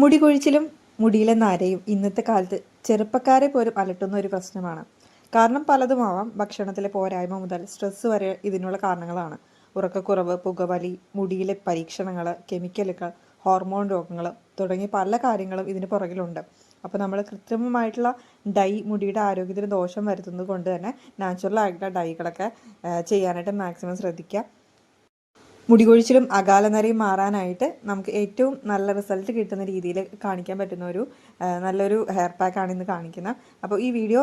മുടി കൊഴിച്ചിലും മുടിയിലെ നാരയും ഇന്നത്തെ കാലത്ത് ചെറുപ്പക്കാരെ പോലും അലട്ടുന്ന ഒരു പ്രശ്നമാണ്. കാരണം പലതുമാവാം ഭക്ഷണത്തിലെ പോരായ്മ മുതൽ സ്ട്രെസ് വരെ ഇതിനുള്ള കാരണങ്ങളാണ്. ഉറക്കക്കുറവ് പുകവലി മുടിയിലെ പരീക്ഷണങ്ങൾ കെമിക്കലുകൾ ഹോർമോൺ രോഗങ്ങൾ തുടങ്ങി പല കാര്യങ്ങളും ഇതിന് പുറകിലുണ്ട്. അപ്പോൾ നമ്മൾ കൃത്രിമമായിട്ടുള്ള ഡൈ മുടിയുടെ ആരോഗ്യത്തിന് ദോഷം വരുത്തുന്നത് കൊണ്ട് തന്നെ നാച്ചുറൽ ആയിട്ടുള്ള ഡൈകളൊക്കെ ചെയ്യാനായിട്ട് മാക്സിമം ശ്രദ്ധിക്കുക. മുടികൊഴിച്ചിലും അകാലനരയും മാറാനായിട്ട് നമുക്ക് ഏറ്റവും നല്ല റിസൾട്ട് കിട്ടുന്ന രീതിയിൽ കാണിക്കാൻ പറ്റുന്ന ഒരു നല്ലൊരു ഹെയർ പാക്കാണ് ഇന്ന് കാണിക്കുന്നത്. അപ്പോൾ ഈ വീഡിയോ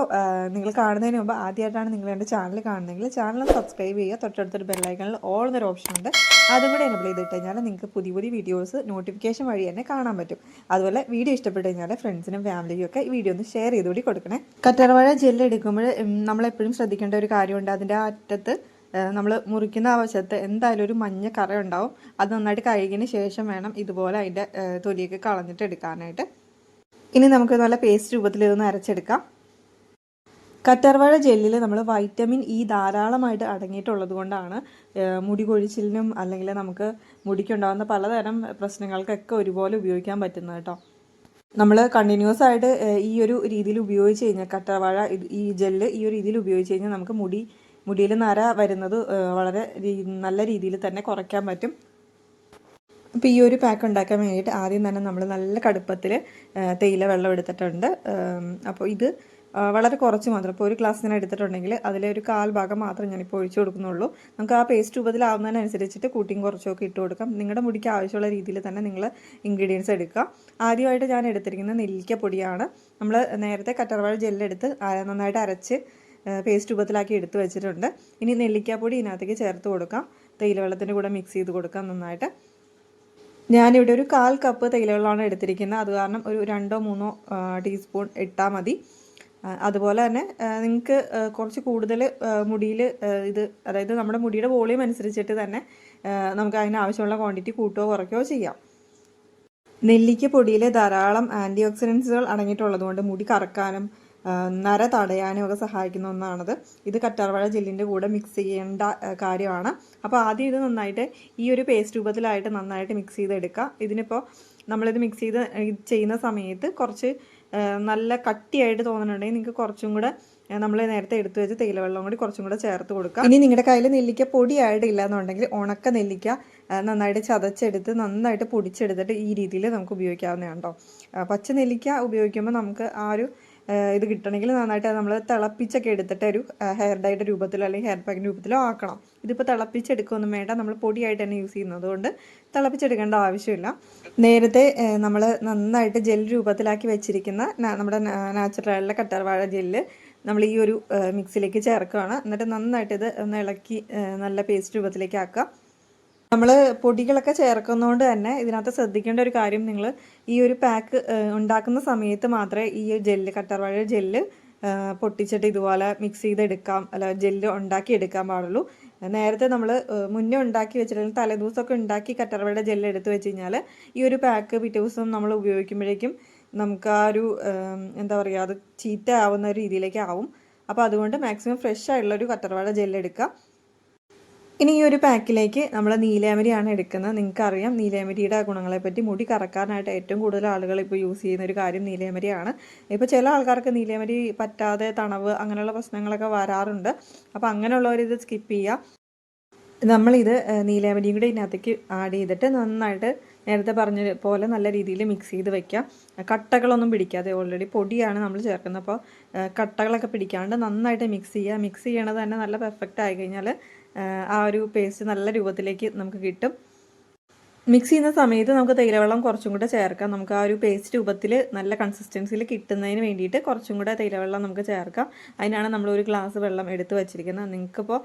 നിങ്ങൾ കാണുന്നതിന് മുമ്പ് ആദ്യമായിട്ടാണ് നിങ്ങൾ എന്റെ ചാനൽ കാണുന്നതെങ്കിൽ ചാനൽ സബ്സ്ക്രൈബ് ചെയ്യുക. തൊട്ടടുത്തൊരു ബെല്ലൈക്കണിൽ ഓൾ എന്നൊരു ഓപ്ഷൻ ഉണ്ട്. അതും കൂടെ എനബിൾ ചെയ്ത് കഴിഞ്ഞാൽ നിങ്ങൾക്ക് പുതിയ പുതിയ വീഡിയോസ് നോട്ടിഫിക്കേഷൻ വഴി തന്നെ കാണാൻ പറ്റും. അതുപോലെ വീഡിയോ ഇഷ്ടപ്പെട്ട് കഴിഞ്ഞാൽ ഫ്രണ്ട്സിനും ഫാമിലിക്കും ഒക്കെ ഈ വീഡിയോ ഒന്ന് ഷെയർ ചെയ്തുകൂടി കൊടുക്കണേ. കറ്റാർവാഴ ജെല്ലെടുക്കുമ്പോൾ നമ്മളെപ്പോഴും ശ്രദ്ധിക്കേണ്ട ഒരു കാര്യമുണ്ട്. അതിന്റെ അറ്റത്ത് നമ്മൾ മുറിക്കുന്ന ആ വശത്ത് എന്തായാലും ഒരു മഞ്ഞ കറ ഉണ്ടാവും അത് നന്നായിട്ട് കഴുകിയതിന് ശേഷം വേണം ഇതുപോലെ അതിന്റെ തൊലിയൊക്കെ കളഞ്ഞിട്ട് എടുക്കാനായിട്ട്. ഇനി നമുക്ക് നല്ല പേസ്റ്റ് രൂപത്തിൽ ഇതൊന്ന് അരച്ചെടുക്കാം. കറ്റാർവാഴ ജെല്ലിൽ നമ്മൾ വൈറ്റമിൻ ഇ ധാരാളമായിട്ട് അടങ്ങിയിട്ടുള്ളത് കൊണ്ടാണ് മുടി കൊഴിച്ചിലിനും അല്ലെങ്കിൽ നമുക്ക് മുടിക്കുണ്ടാകുന്ന പലതരം പ്രശ്നങ്ങൾക്കൊക്കെ ഒരുപോലെ ഉപയോഗിക്കാൻ പറ്റുന്നത് കേട്ടോ. നമ്മൾ കണ്ടിന്യൂസ് ആയിട്ട് ഈ ഒരു രീതിയിൽ ഉപയോഗിച്ച് കഴിഞ്ഞാൽ കറ്റാർവാഴ ഈ ജെല്ല് ഈ ഒരു രീതിയിൽ ഉപയോഗിച്ച് കഴിഞ്ഞാൽ നമുക്ക് മുടി മുടിയിൽ നര വരുന്നത് വളരെ നല്ല രീതിയിൽ തന്നെ കുറയ്ക്കാൻ പറ്റും. അപ്പോൾ ഈ ഒരു പാക്ക് ഉണ്ടാക്കാൻ വേണ്ടിയിട്ട് ആദ്യം തന്നെ നമ്മൾ നല്ല കടുപ്പത്തിൽ തേയില വെള്ളം എടുത്തിട്ടുണ്ട്. അപ്പോൾ ഇത് വളരെ കുറച്ച് മാത്രം. ഇപ്പോൾ ഒരു ഗ്ലാസ് ഞാൻ എടുത്തിട്ടുണ്ടെങ്കിൽ അതിലെ ഒരു കാൽ ഭാഗം മാത്രം ഞാനിപ്പോൾ ഒഴിച്ചു കൊടുക്കുന്നുള്ളൂ. നമുക്ക് ആ പേസ്റ്റ് രൂപത്തിലാവുന്നതിനനുസരിച്ചിട്ട് കൂട്ടിയും കുറച്ചൊക്കെ ഇട്ട് കൊടുക്കാം. നിങ്ങളുടെ മുടിക്ക് ആവശ്യമുള്ള രീതിയിൽ തന്നെ നിങ്ങൾ ഇൻഗ്രീഡിയൻസ് എടുക്കുക. ആദ്യമായിട്ട് ഞാൻ എടുത്തിരിക്കുന്നത് നെല്ലിക്കപ്പൊടിയാണ് നമ്മൾ നേരത്തെ കറ്റർവാഴ ജെല്ലെടുത്ത് നന്നായിട്ട് അരച്ച് പേസ്റ്റ് രൂപത്തിലാക്കി എടുത്തു വെച്ചിട്ടുണ്ട്. ഇനി നെല്ലിക്കാപ്പൊടി ഇതിനകത്തേക്ക് ചേർത്ത് കൊടുക്കാം. തേയിലവെള്ളത്തിന്റെ കൂടെ മിക്സ് ചെയ്ത് കൊടുക്കാം നന്നായിട്ട്. ഞാനിവിടെ ഒരു കാൽ കപ്പ് തേയിലവെള്ളമാണ് എടുത്തിരിക്കുന്നത്. അത് കാരണം ഒരു രണ്ടോ മൂന്നോ ടീസ്പൂൺ ഇട്ടാൽ മതി. അതുപോലെ തന്നെ നിങ്ങൾക്ക് കുറച്ച് കൂടുതൽ മുടിയിൽ ഇത് അതായത് നമ്മുടെ മുടിയുടെ വോളിയം അനുസരിച്ചിട്ട് തന്നെ നമുക്ക് അതിന് ആവശ്യമുള്ള ക്വാണ്ടിറ്റി കൂട്ടുകയോ കുറയ്ക്കുകയോ ചെയ്യാം. നെല്ലിക്ക പൊടിയിൽ ധാരാളം ആന്റി ഓക്സിഡൻസുകൾ അടങ്ങിയിട്ടുള്ളതുകൊണ്ട് മുടി കറക്കാനും നര തടയാനും ഒക്കെ സഹായിക്കുന്ന ഒന്നാണത്. ഇത് കറ്റാർവാഴ ജെല്ലിന്റെ കൂടെ മിക്സ് ചെയ്യേണ്ട കാര്യമാണ്. അപ്പോൾ ആദ്യം ഇത് നന്നായിട്ട് ഈ ഒരു പേസ്റ്റ് രൂപത്തിലായിട്ട് നന്നായിട്ട് മിക്സ് ചെയ്തെടുക്കുക ഇതിനിപ്പോൾ നമ്മളിത് മിക്സ് ചെയ്ത് ചെയ്യുന്ന സമയത്ത് കുറച്ച് നല്ല കട്ടിയായിട്ട് തോന്നുന്നുണ്ടെങ്കിൽ നിങ്ങൾക്ക് കുറച്ചും കൂടെ നമ്മൾ നേരത്തെ എടുത്തു വെച്ച് തേയിലവെള്ളം കൂടി കുറച്ചും കൂടെ ചേർത്ത് കൊടുക്കുക ഇനി നിങ്ങളുടെ കയ്യിൽ നെല്ലിക്ക പൊടിയായിട്ട് ഇല്ല എന്നുണ്ടെങ്കിൽ ഉണക്ക നെല്ലിക്ക നന്നായിട്ട് ചതച്ചെടുത്ത് നന്നായിട്ട് പൊടിച്ചെടുത്തിട്ട് ഈ രീതിയിൽ നമുക്ക് ഉപയോഗിക്കാവുന്നതാണ് കേട്ടോ പച്ച നെല്ലിക്ക ഉപയോഗിക്കുമ്പോൾ നമുക്ക് ആ ഒരു ഇത് കിട്ടണമെങ്കിൽ നന്നായിട്ട് നമ്മൾ തിളപ്പിച്ചൊക്കെ എടുത്തിട്ട് ഒരു ഹെയർ ഡൈയുടെ രൂപത്തിലോ അല്ലെങ്കിൽ ഹെയർ പാക്കിന്റെ രൂപത്തിലോ ആക്കണം. ഇതിപ്പോൾ തിളപ്പിച്ചെടുക്കുകയൊന്നും വേണ്ട. നമ്മൾ പൊടിയായിട്ട് തന്നെ യൂസ് ചെയ്യുന്നത്. കൊണ്ട് തിളപ്പിച്ചെടുക്കേണ്ട ആവശ്യമില്ല. നേരത്തെ നമ്മൾ നന്നായിട്ട് ജെൽ രൂപത്തിലാക്കി വെച്ചിരിക്കുന്ന നമ്മുടെ നമ്മുടെ നാച്ചുറലായിട്ടുള്ള വാഴ ജെല്ല് നമ്മൾ ഈ ഒരു മിക്സിലേക്ക് ചേർക്കുകയാണ്. എന്നിട്ട് നന്നായിട്ട് ഇത് ഒന്ന് ഇളക്കി നല്ല പേസ്റ്റ് രൂപത്തിലേക്ക് ആക്കുക. നമ്മൾ പൊടികളൊക്കെ ചേർക്കുന്നതുകൊണ്ട് തന്നെ ഇതിനകത്ത് ശ്രദ്ധിക്കേണ്ട ഒരു കാര്യം നിങ്ങൾ ഈ ഒരു പാക്ക് ഉണ്ടാക്കുന്ന സമയത്ത് മാത്രമേ ഈ ജെല്ല് കറ്റാർവാഴ ജെല്ല് പൊട്ടിച്ചിട്ട് ഇതുപോലെ മിക്സ് ചെയ്തെടുക്കാം അല്ല ജെല്ല് ഉണ്ടാക്കി എടുക്കാൻ പാടുള്ളൂ. നേരത്തെ നമ്മൾ മുന്നേ ഉണ്ടാക്കി വെച്ചിട്ടുണ്ടെങ്കിൽ തലേദിവസമൊക്കെ ഉണ്ടാക്കി കറ്റാർവാഴ ജെല്ല് എടുത്ത് വെച്ച് കഴിഞ്ഞാൽ ഈ ഒരു പാക്ക് പിറ്റേ ദിവസം നമ്മൾ ഉപയോഗിക്കുമ്പോഴേക്കും നമുക്ക് ആ ഒരു എന്താ പറയുക അത് ചീത്ത ആവുന്ന രീതിയിലേക്ക് ആവും. അപ്പോൾ അതുകൊണ്ട് മാക്സിമം ഫ്രഷ് ആയിട്ടുള്ള ഒരു കറ്റാർവാഴ ജെല്ല് എടുക്കുക. ഇനി ഈ ഒരു പാക്കിലേക്ക് നമ്മൾ നീലാമരിയാണ് എടുക്കുന്നത്. നിങ്ങൾക്കറിയാം നീലാമരിയുടെ ഗുണങ്ങളെപ്പറ്റി മുടി കറക്കാനായിട്ട് ഏറ്റവും കൂടുതൽ ആളുകൾ ഇപ്പോൾ യൂസ് ചെയ്യുന്ന ഒരു കാര്യം നീലാമരിയാണ്. ഇപ്പോൾ ചില ആൾക്കാർക്ക് നീലാമരി പറ്റാതെ തണവ് അങ്ങനെയുള്ള പ്രശ്നങ്ങളൊക്കെ വരാറുണ്ട്. അപ്പോൾ അങ്ങനെയുള്ളവരിത് സ്കിപ്പ് ചെയ്യുക നമ്മളിത് നീലാമരിയും കൂടി ഇതിനകത്തേക്ക് ആഡ് ചെയ്തിട്ട് നന്നായിട്ട് നേരത്തെ പറഞ്ഞ പോലെ നല്ല രീതിയിൽ മിക്സ് ചെയ്ത് വെക്കാം. കട്ടകളൊന്നും പിടിക്കാതെ. ഓൾറെഡി പൊടിയാണ് നമ്മൾ ചേർക്കുന്നത്. അപ്പോൾ കട്ടകളൊക്കെ പിടിക്കാണ്ട് നന്നായിട്ട് മിക്സ് ചെയ്യുക മിക്സ് ചെയ്യണത് തന്നെ നല്ല പെർഫെക്റ്റ് ആയി കഴിഞ്ഞാൽ ആ ഒരു പേസ്റ്റ് നല്ല രൂപത്തിലേക്ക് നമുക്ക് കിട്ടും. മിക്സ് ചെയ്യുന്ന സമയത്ത് നമുക്ക് തേയിലവെള്ളം കുറച്ചും കൂടെ ചേർക്കാം. നമുക്ക് ആ ഒരു പേസ്റ്റ് രൂപത്തിൽ നല്ല കൺസിസ്റ്റൻസിയിൽ കിട്ടുന്നതിന് വേണ്ടിയിട്ട് കുറച്ചും കൂടെ തേയിലവെള്ളം നമുക്ക് ചേർക്കാം. അതിനാണ് നമ്മൾ ഒരു ഗ്ലാസ് വെള്ളം എടുത്ത് വെച്ചിരിക്കുന്നത്. നിങ്ങൾക്കിപ്പോൾ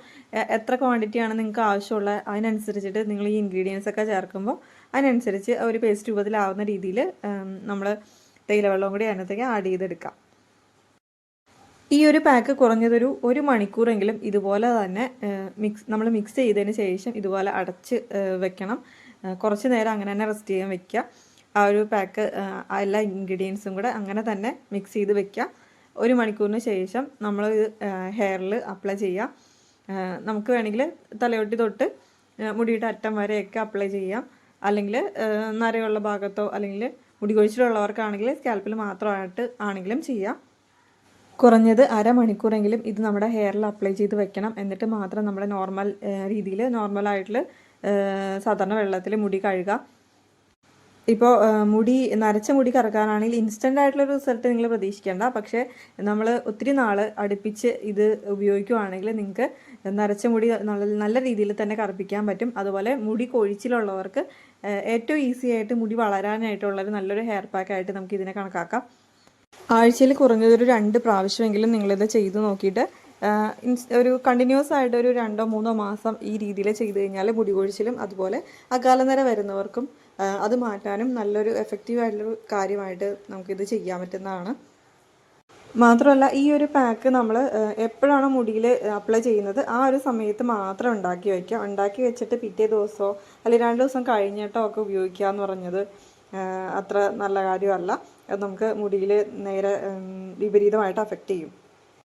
എത്ര ക്വാണ്ടിറ്റിയാണ് നിങ്ങൾക്ക് ആവശ്യമുള്ള അതിനനുസരിച്ചിട്ട് നിങ്ങൾ ഈ ഇൻഗ്രീഡിയൻസ് ഒക്കെ ചേർക്കുമ്പോൾ അതിനനുസരിച്ച് ഒരു പേസ്റ്റ് രൂപത്തിലാവുന്ന രീതിയിൽ നമ്മൾ തേയിലവെള്ളം കൂടി അതിനകത്തേക്ക് ആഡ് ചെയ്തെടുക്കാം. ഈ ഒരു പാക്ക് കുറഞ്ഞതൊരു ഒരു മണിക്കൂറെങ്കിലും ഇതുപോലെ തന്നെ മിക്സ് നമ്മൾ മിക്സ് ചെയ്തതിന് ശേഷം ഇതുപോലെ അടച്ച് വെക്കണം. കുറച്ച് നേരം അങ്ങനെ തന്നെ റെസ്റ്റ് ചെയ്യാൻ വെക്കുക. ആ ഒരു പാക്ക് എല്ലാ ഇൻഗ്രീഡിയൻസും കൂടെ അങ്ങനെ തന്നെ മിക്സ് ചെയ്ത് വെക്കുക. ഒരു മണിക്കൂറിന് ശേഷം നമ്മൾ ഇത് ഹെയറിൽ അപ്ലൈ ചെയ്യുക. നമുക്ക് വേണമെങ്കിൽ തലയൊട്ടി തൊട്ട് മുടിയുടെ അറ്റം വരെയൊക്കെ അപ്ലൈ ചെയ്യാം. അല്ലെങ്കിൽ നരയുള്ള ഭാഗത്തോ അല്ലെങ്കിൽ മുടി കൊഴിച്ചിലുള്ളവർക്കാണെങ്കിൽ സ്കാൽപ്പിൽ മാത്രമായിട്ട് ആണെങ്കിലും ചെയ്യാം. കുറഞ്ഞത് അരമണിക്കൂറെങ്കിലും ഇത് നമ്മുടെ ഹെയറിൽ അപ്ലൈ ചെയ്ത് വെക്കണം. എന്നിട്ട് മാത്രം നമ്മുടെ നോർമൽ രീതിയിൽ നോർമലായിട്ടുള്ള സാധാരണ വെള്ളത്തിൽ മുടി കഴുകുക ഇപ്പോൾ മുടി നരച്ച മുടി കറക്കാനാണെങ്കിൽ ഇൻസ്റ്റന്റ് ആയിട്ടുള്ള റിസൾട്ട് നിങ്ങൾ പ്രതീക്ഷിക്കേണ്ട. പക്ഷേ നമ്മൾ ഒത്തിരി നാൾ അടുപ്പിച്ച് ഇത് ഉപയോഗിക്കുകയാണെങ്കിൽ നിങ്ങൾക്ക് നരച്ച മുടി നല്ല നല്ല രീതിയിൽ തന്നെ കറുപ്പിക്കാൻ പറ്റും. അതുപോലെ മുടി കൊഴിച്ചിലുള്ളവർക്ക് ഏറ്റവും ഈസി ആയിട്ട് മുടി വളരാനായിട്ടുള്ളൊരു നല്ലൊരു ഹെയർ പാക്കായിട്ട് നമുക്ക് ഇതിനെ കണക്കാക്കാം. ആഴ്ചയിൽ കുറഞ്ഞതൊരു രണ്ട് പ്രാവശ്യമെങ്കിലും നിങ്ങളിത് ചെയ്ത് നോക്കിയിട്ട് ഒരു കണ്ടിന്യൂസ് ആയിട്ട് ഒരു രണ്ടോ മൂന്നോ മാസം ഈ രീതിയിൽ ചെയ്ത് കഴിഞ്ഞാൽ മുടി കൊഴിച്ചിലും അതുപോലെ അകാലനര വരുന്നവർക്കും അത് മാറ്റാനും നല്ലൊരു എഫക്റ്റീവ് ആയിട്ടുള്ളൊരു കാര്യമായിട്ട് നമുക്കിത് ചെയ്യാൻ പറ്റുന്നതാണ്. മാത്രമല്ല ഈ ഒരു പാക്ക് നമ്മൾ എപ്പോഴാണോ മുടിയിൽ അപ്ലൈ ചെയ്യുന്നത് ആ ഒരു സമയത്ത് മാത്രം ഉണ്ടാക്കി വയ്ക്കുക. ഉണ്ടാക്കി വെച്ചിട്ട് പിറ്റേ ദിവസമോ അല്ലെങ്കിൽ രണ്ട് ദിവസം കഴിഞ്ഞിട്ടോ ഒക്കെ ഉപയോഗിക്കുക എന്ന് പറഞ്ഞത് അത്ര നല്ല കാര്യമല്ല. അത് നമുക്ക് മുടിയിൽ നേരെ വിപരീതമായിട്ട് അഫക്റ്റ് ചെയ്യും.